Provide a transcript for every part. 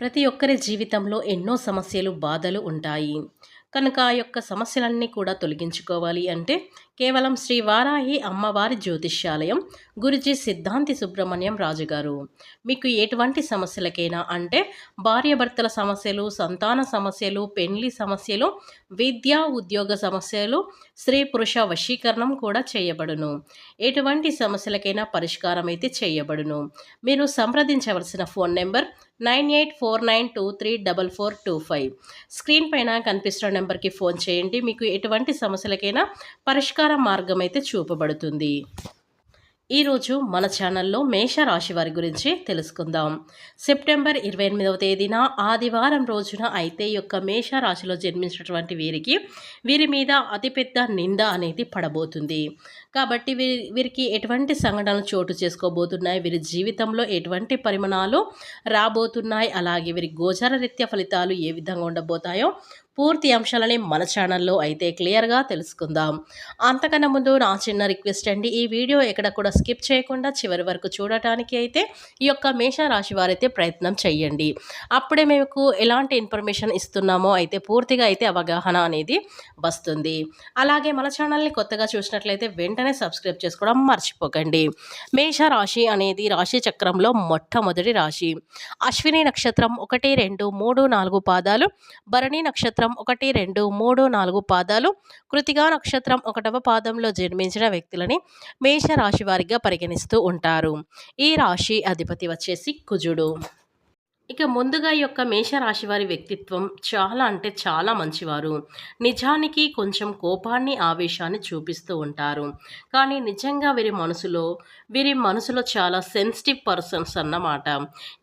ప్రతి ఒక్కరి జీవితంలో ఎన్నో సమస్యలు బాధలు ఉంటాయి. కనుక ఆ యొక్క సమస్యలన్నీ కూడా తొలగించుకోవాలి అంటే కేవలం శ్రీ వారాహి అమ్మవారి జ్యోతిష్యాలయం గురుజీ సిద్ధాంతి సుబ్రహ్మణ్యం రాజు గారు మీకు ఎటువంటి సమస్యలకైనా అంటే భార్యాభర్తల సమస్యలు సంతాన సమస్యలు పెళ్ళి సమస్యలు విద్యా ఉద్యోగ సమస్యలు స్త్రీ పురుష వశీకరణం కూడా చేయబడును. ఎటువంటి సమస్యలకైనా పరిష్కారం అయితే చేయబడును. మీరు సంప్రదించవలసిన phone number nine eight four nine two three double four two five. Screen పైన కనిపిస్తున్న నెంబర్కి ఫోన్ చేయండి. మీకు ఎటువంటి సమస్యలకైనా పరిష్కారం మార్గం అయితే చూపబడుతుంది. ఈరోజు మన ఛానల్లో మేషరాశి వారి గురించి తెలుసుకుందాం. సెప్టెంబర్ ఇరవై ఎనిమిదవ తేదీన ఆదివారం రోజున అయితే ఈ యొక్క మేషరాశిలో జన్మించినటువంటి వీరికి వీరి మీద అతిపెద్ద నింద అనేది పడబోతుంది. కాబట్టి వీరి వీరికి ఎటువంటి సంఘటనలు చోటు చేసుకోబోతున్నాయి వీరి జీవితంలో ఎటువంటి పరిమాణాలు రాబోతున్నాయి అలాగే వీరి గోచర రీత్యా ఫలితాలు ఏ విధంగా ఉండబోతాయో పూర్తి అంశాలని మన ఛానల్లో అయితే క్లియర్గా తెలుసుకుందాం. అంతకన్నా ముందు నా చిన్న రిక్వెస్ట్ అండి. ఈ వీడియో ఎక్కడ కూడా స్కిప్ చేయకుండా చివరి వరకు చూడటానికి అయితే ఈ యొక్క మేషరాశి వారైతే ప్రయత్నం చేయండి. అప్పుడే మీకు ఎలాంటి ఇన్ఫర్మేషన్ ఇస్తున్నామో అయితే పూర్తిగా అయితే అవగాహన అనేది వస్తుంది. అలాగే మన ఛానల్ని కొత్తగా చూసినట్లయితే వెంటనే సబ్స్క్రైబ్ చేసుకోవడం మర్చిపోకండి. మేషరాశి అనేది రాశి చక్రంలో మొట్టమొదటి రాశి. అశ్విని నక్షత్రం ఒకటి రెండు మూడు నాలుగు పాదాలు. భరణి నక్షత్రం ఒకటి రెండు మూడు నాలుగు పాదాలు. కృతిగా నక్షత్రం ఒకటవ పాదంలో జన్మించిన వ్యక్తులని మేష రాశి వారిగా పరిగణిస్తూ ఉంటారు. ఈ రాశి అధిపతి వచ్చేసి కుజుడు. ఇక ముందుగా ఈ యొక్క మేషరాశి వారి వ్యక్తిత్వం చాలా అంటే చాలా మంచివారు. నిజానికి కొంచెం కోపాన్ని ఆవేశాన్ని చూపిస్తూ ఉంటారు. కానీ నిజంగా వీరి మనసులో వీరి మనసులో చాలా సెన్సిటివ్ పర్సన్స్ అన్నమాట.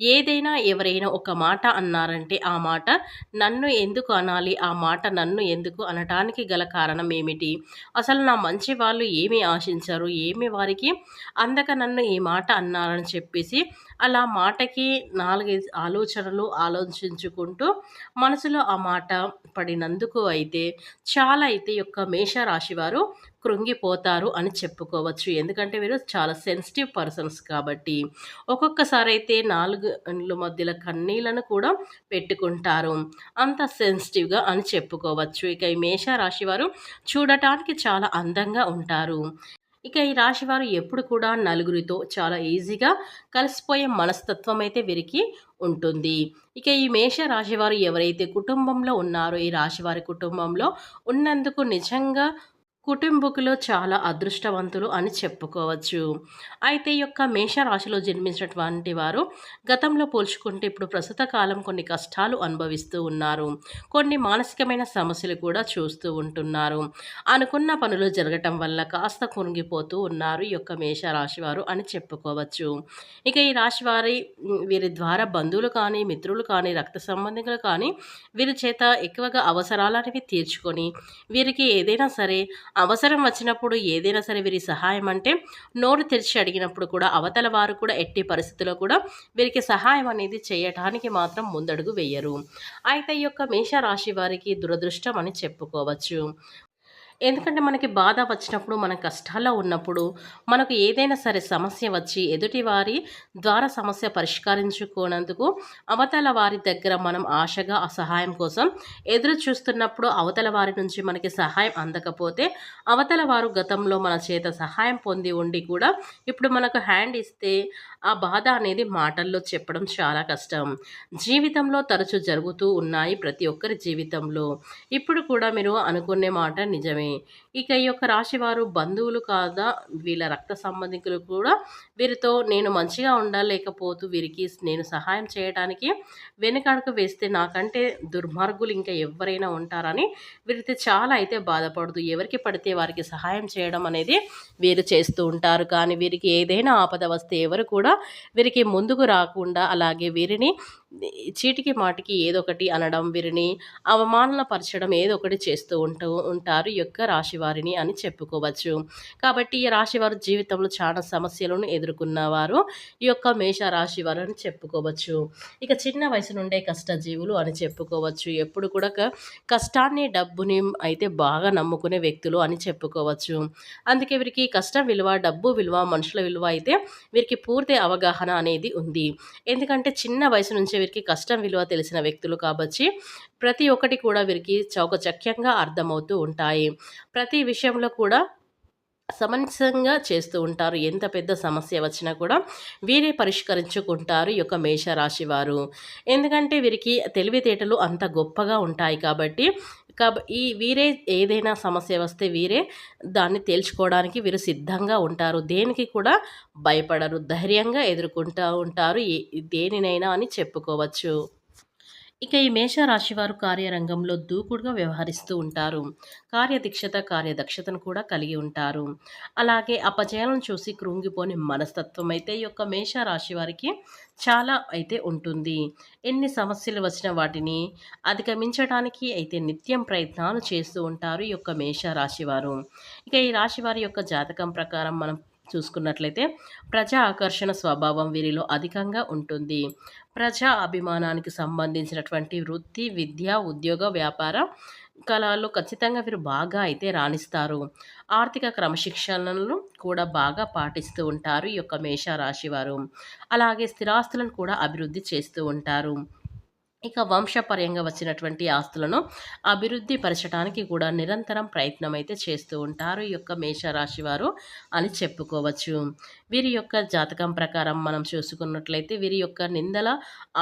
ఏదైనా ఎవరైనా ఒక మాట అన్నారంటే ఆ మాట నన్ను ఎందుకు అనాలి ఆ మాట నన్ను ఎందుకు అనటానికి గల కారణం ఏమిటి? అసలు నా మంచి వాళ్ళు ఏమి ఆశించారు? ఏమి వారికి అందక నన్ను ఈ మాట అన్నారని చెప్పేసి అలా మాటకి నాలుగైదు ఆలోచనలు ఆలోచించుకుంటూ మనసులో ఆ మాట పడినందుకు అయితే చాలా అయితే యొక్క మేషరాశి వారు కృంగిపోతారు అని చెప్పుకోవచ్చు. ఎందుకంటే వీరు చాలా సెన్సిటివ్ పర్సన్స్ కాబట్టి ఒక్కొక్కసారి అయితే నాలుగు మధ్యలో కన్నీళ్ళను కూడా పెట్టుకుంటారు. అంత సెన్సిటివ్గా అని చెప్పుకోవచ్చు. ఇక ఈ మేషరాశి వారు చూడటానికి చాలా అందంగా ఉంటారు. ఇక ఈ రాశివారు ఎప్పుడు కూడా నలుగురితో చాలా ఈజీగా కలిసిపోయే మనస్తత్వం అయితే వీరికి ఉంటుంది. ఇక ఈ మేష రాశివారు ఎవరైతే కుటుంబంలో ఉన్నారో ఈ రాశివారి కుటుంబంలో ఉన్నందుకు నిజంగా కుటుంబకులు చాలా అదృష్టవంతులు అని చెప్పుకోవచ్చు. అయితే ఈ యొక్క మేషరాశిలో జన్మించినటువంటి వారు గతంలో పోల్చుకుంటే ఇప్పుడు ప్రస్తుత కాలం కొన్ని కష్టాలు అనుభవిస్తూ ఉన్నారు. కొన్ని మానసికమైన సమస్యలు కూడా చూస్తూ ఉంటున్నారు. అనుకున్న పనులు జరగటం వల్ల కాస్త కునిగిపోతూ ఉన్నారు ఈ యొక్క మేషరాశి వారు అని చెప్పుకోవచ్చు. ఇక ఈ రాశి వారి వీరి ద్వారా బంధువులు కానీ మిత్రులు కానీ రక్త సంబంధికులు కానీ వీరి చేత ఎక్కువగా అవసరాలనేవి తీర్చుకొని వీరికి ఏదైనా సరే అవసరం వచ్చినప్పుడు ఏదైనా సరే వీరి సహాయం అంటే నోరు తెరిచి అడిగినప్పుడు కూడా అవతల వారు కూడా ఎట్టి పరిస్థితుల్లో కూడా వీరికి సహాయం అనేది చేయటానికి మాత్రం ముందడుగు వేయరు. అయితే ఈ యొక్క మేషరాశి వారికి దురదృష్టం అని చెప్పుకోవచ్చు. ఎందుకంటే మనకి బాధ వచ్చినప్పుడు మన కష్టాల్లో ఉన్నప్పుడు మనకు ఏదైనా సరే సమస్య వచ్చి ఎదుటి వారి ద్వారా సమస్య పరిష్కరించుకోనందుకు అవతల వారి దగ్గర మనం ఆశగా ఆ సహాయం కోసం ఎదురు చూస్తున్నప్పుడు అవతల వారి నుంచి మనకి సహాయం అందకపోతే అవతల వారు గతంలో మన చేత సహాయం పొంది ఉండి కూడా ఇప్పుడు మనకు హ్యాండ్ ఇస్తే ఆ బాధ అనేది మాటల్లో చెప్పడం చాలా కష్టం. జీవితంలో తరచు జరుగుతూ ఉన్నాయి ప్రతి ఒక్కరి జీవితంలో. ఇప్పుడు కూడా మీరు అనుకునే మాట నిజమే. ఇక ఈ యొక్క రాశివారు బంధువులు కాదా? వీళ్ళ రక్త సంబంధికులు కూడా వీరితో నేను మంచిగా ఉండలేకపోతూ వీరికి నేను సహాయం చేయడానికి వెనుకడుకు వేస్తే నాకంటే దుర్మార్గులు ఇంకా ఎవరైనా ఉంటారని వీరితో చాలా అయితే బాధపడదు ఎవరికి పడితే వారికి సహాయం చేయడం అనేది వీరు చేస్తూ ఉంటారు. కానీ వీరికి ఏదైనా ఆపద వస్తే ఎవరు కూడా వీరికి ముందుకు రాకుండా అలాగే వీరిని చీటికి మాటికి ఏదో ఒకటి అనడం వీరిని అవమానపరచడం ఏదో ఒకటి చేస్తూ ఉంటూ ఉంటారు ఈ యొక్క రాశి వారిని అని చెప్పుకోవచ్చు. కాబట్టి ఈ రాశివారు జీవితంలో చాలా సమస్యలను ఎదుర్కొన్నవారు ఈ యొక్క మేష రాశివారు అని చెప్పుకోవచ్చు. ఇక చిన్న వయసు నుండే కష్టజీవులు అని చెప్పుకోవచ్చు. ఎప్పుడు కూడా కష్టాన్ని డబ్బుని అయితే బాగా నమ్ముకునే వ్యక్తులు అని చెప్పుకోవచ్చు. అందుకే వీరికి కష్టం విలువ డబ్బు విలువ మనుషుల విలువ అయితే వీరికి పూర్తి అవగాహన అనేది ఉంది. ఎందుకంటే చిన్న వయసు నుంచే వీరికి కష్టం విలువ తెలిసిన వ్యక్తులు కాబట్టి ప్రతి ఒక్కటి కూడా వీరికి చౌకచక్యంగా అర్థమవుతూ ఉంటాయి. ప్రతి విషయంలో కూడా సమంజసంగా చేస్తూ ఉంటారు. ఎంత పెద్ద సమస్య వచ్చినా కూడా వీరే పరిష్కరించుకుంటారు ఈ యొక్క మేషరాశి వారు. ఎందుకంటే వీరికి తెలివితేటలు అంత గొప్పగా ఉంటాయి కాబట్టి కాబ ఈ వీరే ఏదైనా సమస్య వస్తే వీరే దాన్ని తేల్చుకోవడానికి వీరు సిద్ధంగా ఉంటారు. దేనికి కూడా భయపడరు. ధైర్యంగా ఎదుర్కొంటూ ఉంటారు. దేనినైనా అని చెప్పుకోవచ్చు. ఇక ఈ మేషరాశివారు కార్యరంగంలో దూకుడుగా వ్యవహరిస్తూ ఉంటారు. కార్యదీక్షత కార్యదక్షతను కూడా కలిగి ఉంటారు. అలాగే అపజయాలను చూసి కృంగిపోని మనస్తత్వం అయితే ఈ యొక్క మేషరాశి వారికి చాలా అయితే ఉంటుంది. ఎన్ని సమస్యలు వచ్చిన వాటిని అధిగమించడానికి అయితే నిత్యం ప్రయత్నాలు చేస్తూ ఉంటారు ఈ యొక్క మేషరాశి వారు. ఇక ఈ రాశి వారి యొక్క జాతకం ప్రకారం మనం చూసుకున్నట్లయితే ప్రజా ఆకర్షణ స్వభావం వీరిలో అధికంగా ఉంటుంది. ప్రజా అభిమానానికి సంబంధించినటువంటి వృత్తి విద్య ఉద్యోగ వ్యాపార కళల్లో ఖచ్చితంగా వీరు బాగా అయితే రాణిస్తారు. ఆర్థిక క్రమశిక్షణలను కూడా బాగా పాటిస్తూ ఉంటారు ఈ యొక్క మేషరాశి వారు. అలాగే స్థిరాస్తులను కూడా అభివృద్ధి చేస్తూ ఉంటారు. ఇక వంశపర్యంగా వచ్చినటువంటి ఆస్తులను అభివృద్ధి పరచడానికి కూడా నిరంతరం ప్రయత్నం అయితే చేస్తూ ఉంటారు ఈ యొక్క మేషరాశి వారు అని చెప్పుకోవచ్చు. వీరి యొక్క జాతకం ప్రకారం మనం చూసుకున్నట్లయితే వీరి యొక్క నిందల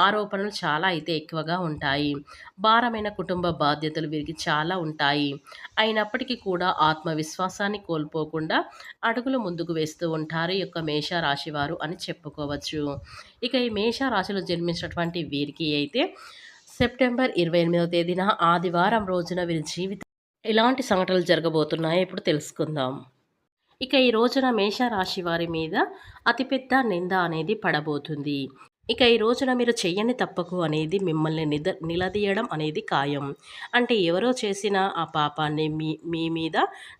ఆరోపణలు చాలా అయితే ఎక్కువగా ఉంటాయి. భారమైన కుటుంబ బాధ్యతలు వీరికి చాలా ఉంటాయి. అయినప్పటికీ కూడా ఆత్మవిశ్వాసాన్ని కోల్పోకుండా అడుగులు ముందుకు వేస్తూ ఉంటారు ఈ యొక్క మేషరాశి వారు అని చెప్పుకోవచ్చు. ఇక ఈ మేషరాశిలో జన్మించినటువంటి వీరికి అయితే సెప్టెంబర్ ఇరవై ఎనిమిదవ తేదీన ఆదివారం రోజున వీరి జీవితం ఎలాంటి సంఘటనలు జరగబోతున్నాయో. ఇప్పుడు తెలుసుకుందాం. ఇక ఈ రోజున మేషరాశి వారి మీద అతిపెద్ద నింద అనేది పడబోతుంది. ఇక ఈ రోజున మీరు చెయ్యని తప్పకు అనేది మిమ్మల్ని నిద నిలదీయడం అనేది ఖాయం. అంటే ఎవరో చేసిన ఆ పాపాన్ని మీ మీ మీద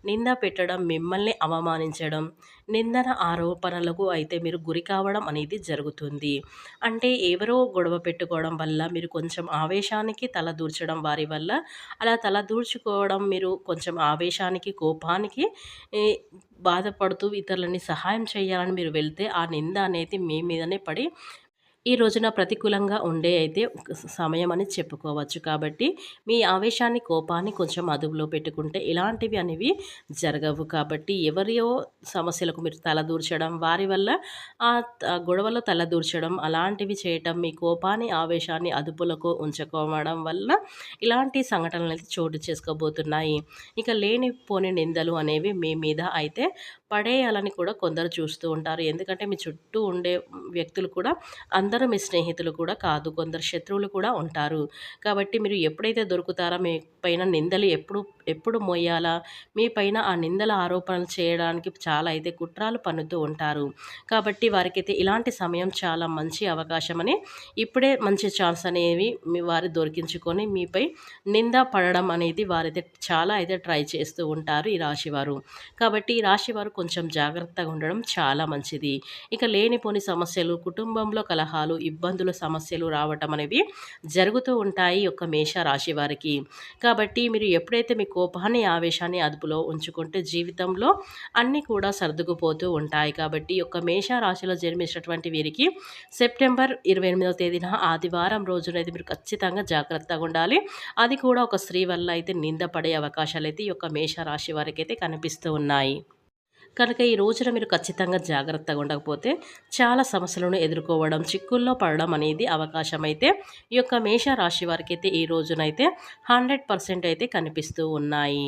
నింద పెట్టడం మిమ్మల్ని అవమానించడం నిందన ఆరోపణలకు అయితే మీరు గురి కావడం అనేది జరుగుతుంది. అంటే ఎవరో గొడవ పెట్టుకోవడం వల్ల మీరు కొంచెం ఆవేశానికి తలదూర్చడం వారి వల్ల అలా తలదూర్చుకోవడం మీరు కొంచెం ఆవేశానికి కోపానికి బాధపడుతూ ఇతరులని సహాయం చేయాలని మీరు వెళ్తే ఆ నింద అనేది మీ మీదనే పడి ఈ రోజున ప్రతికూలంగా ఉండే అయితే సమయం అని చెప్పుకోవచ్చు. కాబట్టి మీ ఆవేశాన్ని కోపాన్ని కొంచెం అదుపులో పెట్టుకుంటే ఇలాంటివి అనేవి జరగవు. కాబట్టి ఎవరియో సమస్యలకు మీరు తలదూర్చడం వారి వల్ల ఆ గొడవలో తలదూర్చడం అలాంటివి చేయటం మీ కోపాన్ని ఆవేశాన్ని అదుపులకు ఉంచుకోవడం వల్ల ఇలాంటి సంఘటనలు అయితే చోటు చేసుకోబోతున్నాయి. ఇక లేనిపోని నిందలు అనేవి మీ మీద అయితే పడేయాలని కూడా కొందరు చూస్తూ ఉంటారు. ఎందుకంటే మీ చుట్టూ ఉండే వ్యక్తులు కూడా అందరూ మీ స్నేహితులు కూడా కాదు. కొందరు శత్రువులు కూడా ఉంటారు. కాబట్టి మీరు ఎప్పుడైతే దొరుకుతారో మీ పైన నిందలు ఎప్పుడు ఎప్పుడు మోయాలా? మీ పైన ఆ నిందల ఆరోపణలు చేయడానికి చాలా అయితే కుట్రాలు పన్నుతూ ఉంటారు. కాబట్టి వారికైతే ఇలాంటి సమయం చాలా మంచి అవకాశం అని ఇప్పుడే మంచి ఛాన్స్ అనేవి మీ వారి దొరికించుకొని మీపై నింద పడడం అనేది వారైతే చాలా అయితే ట్రై చేస్తూ ఉంటారు ఈ రాశివారు కాబట్టి ఈ రాశివారు కొంచెం జాగ్రత్తగా ఉండడం చాలా మంచిది. ఇక లేనిపోని సమస్యలు కుటుంబంలో కలహాలు ఇబ్బందుల సమస్యలు రావటం అనేవి జరుగుతూ ఉంటాయి యొక్క మేష రాశి వారికి. కాబట్టి మీరు ఎప్పుడైతే మీ కోపాన్ని ఆవేశాన్ని అదుపులో ఉంచుకుంటే జీవితంలో అన్నీ కూడా సర్దుకుపోతూ ఉంటాయి. కాబట్టి యొక్క మేష రాశిలో జన్మించినటువంటి వీరికి సెప్టెంబర్ ఇరవై ఎనిమిదవ తేదీన ఆదివారం రోజునైతే మీరు ఖచ్చితంగా జాగ్రత్తగా ఉండాలి. అది కూడా ఒక స్త్రీ వల్ల అయితే నిందపడే అవకాశాలు అయితే ఈ యొక్క మేష రాశి వారికి అయితే కనిపిస్తూ ఉన్నాయి. కనుక ఈ రోజున మీరు ఖచ్చితంగా జాగ్రత్తగా ఉండకపోతే చాలా సమస్యలను ఎదుర్కోవడం చిక్కుల్లో పడడం అనేది అవకాశం అయితే ఈ యొక్క మేష రాశి వారికి అయితే ఈ రోజునైతే హండ్రెడ్ పర్సెంట్ అయితే కనిపిస్తూ ఉన్నాయి.